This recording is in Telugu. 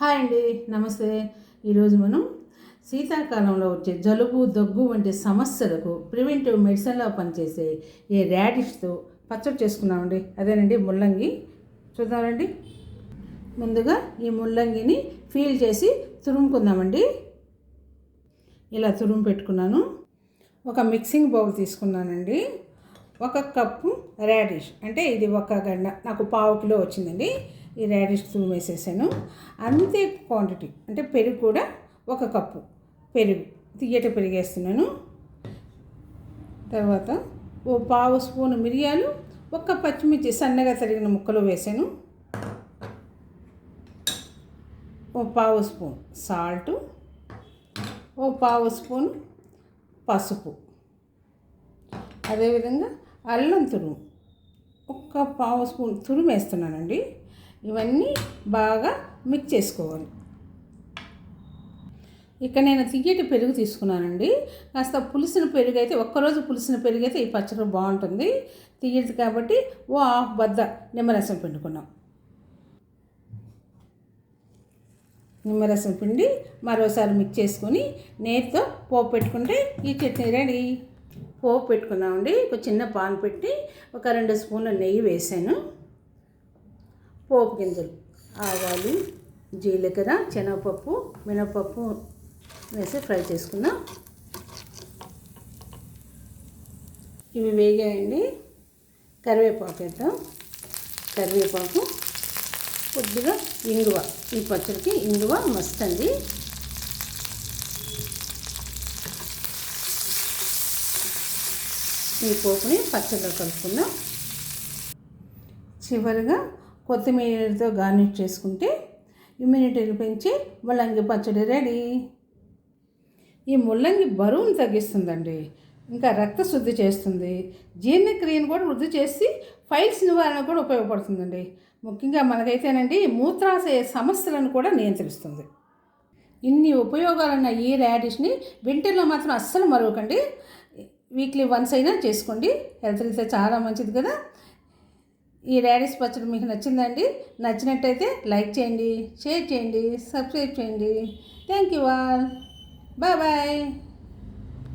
హాయ్ అండి నమస్తే. ఈరోజు మనం శీతాకాలంలో వచ్చే జలుబు దగ్గు వంటి సమస్యలకు ప్రివెంటివ్ మెడిసిన్లో పనిచేసే ఏ ర్యాడిష్తో పచ్చడి చేసుకున్నామండి. అదేనండి ముల్లంగి. చూద్దామండి. ముందుగా ఈ ముల్లంగిని ఫీల్ చేసి తురుముకుందామండి. ఇలా తురుము పెట్టుకున్నాను. ఒక మిక్సింగ్ బౌల్ తీసుకున్నానండి. ఒక కప్పు రాడిష్ అంటే ఇది ఒక గంట నాకు పావు కిలో వచ్చిందండి. ఈ రాడిష్ తురిమేసేసాను అంతే క్వాంటిటీ అంటే పెరుగు కూడా ఒక కప్పు పెరుగు తీయట పెరిగేస్తున్నాను. తర్వాత ఓ పావు స్పూన్ మిరియాలు ఒక్క పచ్చిమిర్చి సన్నగా తరిగిన ముక్కలు వేసాను. ఓ పావు స్పూన్ సాల్టు ఓ పావు స్పూన్ పసుపు. అదేవిధంగా అల్లం తురుము ఒక్క పావు స్పూన్ తురుము వేస్తున్నానండి. ఇవన్నీ బాగా మిక్స్ చేసుకోవాలి. ఇక నేను తియ్యటి పెరుగు తీసుకున్నానండి. కాస్త పులిసిన పెరుగు అయితే ఒక్కరోజు పులిసిన పెరుగు అయితే ఈ పచ్చడి బాగుంటుంది. తియ్యటి కాబట్టి ఓ హాఫ్ బద్ద నిమ్మరసం పిండుకున్నాం. నిమ్మరసం పిండి మరోసారి మిక్స్ చేసుకొని నేతితో పోపు పెట్టుకుంటే ఈ చట్నీ రెడీ. పోపు పెట్టుకున్నామండి. ఒక చిన్న పాన్ పెట్టి ఒక రెండు స్పూన్ల నెయ్యి వేసాను. పోపు గింజలు. ఆవాలు జీలకర్ర శనగపప్పు మినపప్పు వేసి ఫ్రై చేసుకుందాం ఇవి వేగాయండి. కరివేపాకు వేద్దాం. కరివేపాకు కొద్దిగా ఇంగువ. ఈ పచ్చడికి ఇంగువ మస్త్ అండి. ఈ పోపుని పచ్చడిలో కలుపుకుందాం. చివరిగా కొత్తిమీరతో గార్నిష్ చేసుకుంటే ఇమ్యూనిటీని పెంచి ముల్లంగి పచ్చడి రెడీ. ఈ ముల్లంగి బరువును తగ్గిస్తుందండి. ఇంకా రక్త శుద్ధి చేస్తుంది. జీర్ణక్రియను కూడా వృద్ధి చేసి ఫైల్స్ నివారణ కూడా ఉపయోగపడుతుందండి. ముఖ్యంగా మనకైతేనండి మూత్రాశయ సమస్యలను కూడా నియంత్రిస్తుంది. ఇన్ని ఉపయోగాలున్న ఈ రాడిష్ని వింటర్లో మాత్రం అస్సలు మరవకండి. వీక్లీ వన్స్ అయినా చేసుకోండి. హెల్త్ రీత్యా చాలా మంచిది కదా. ఈ ర్యాడిష్ పచ్చడి మీకు నచ్చిందండి నచ్చినట్టయితే లైక్ చేయండి షేర్ చేయండి సబ్స్క్రైబ్ చేయండి. Thank you all bye bye